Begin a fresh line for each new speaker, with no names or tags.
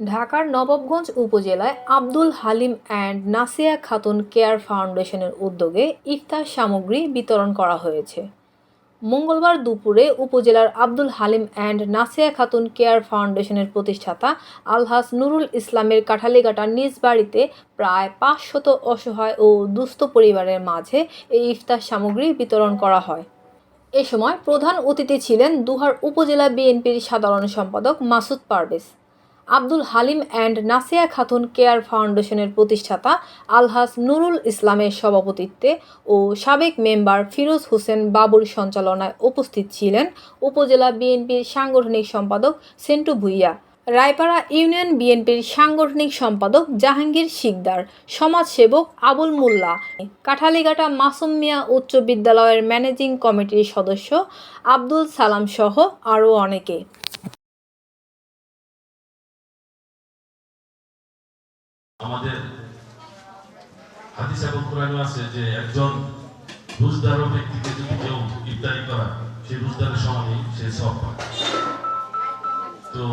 ঢাকার নবাবগঞ্জ উপজেলায় Abdul Halim and Nasiya Khatun care ফাউন্ডেশনের উদ্যোগে ইফতার সামগ্রী বিতরণ করা হয়েছে। মঙ্গলবার দুপুরে উপজেলার Abdul Halim and Nasiya Khatun care ফাউন্ডেশনের প্রতিষ্ঠাতা আলহাস নুরুল ইসলামের কাঠালিঘাটার নিজ বাড়িতে প্রায় পাঁচশত অসহায় ও দুস্থ পরিবারের মাঝে এই ইফতার সামগ্রী বিতরণ করা হয়। এ সময় প্রধান অতিথি ছিলেন দুহার উপজেলা বিএনপির সাধারণ সম্পাদক Masud Parvez. Abdul Halim and Nasiya Khatun care ফাউন্ডেশনের প্রতিষ্ঠাতা আলহাস নুরুল ইসলামের সভাপতিত্বে ও সাবেক মেম্বার ফিরোজ হোসেন বাবুর সঞ্চালনায় উপস্থিত ছিলেন উপজেলা বিএনপির সাংগঠনিক সম্পাদক সেন্টু ভুইয়া, রায়পাড়া ইউনিয়ন বিএনপির সাংগঠনিক সম্পাদক জাহাঙ্গীর শিকদার, সমাজসেবক আবুল মোল্লা, কাঠালিঘাটা মাসুম মিয়া উচ্চ বিদ্যালয়ের ম্যানেজিং কমিটির সদস্য আব্দুল সালাম সহ আরও অনেকে।
আমাদের হাদিস এবং কোরআনে আছে যে একজন রোজদার ব্যক্তিকে যদি কেউ ইফতারি করা সেই রোজদারের সমানই সে সব তো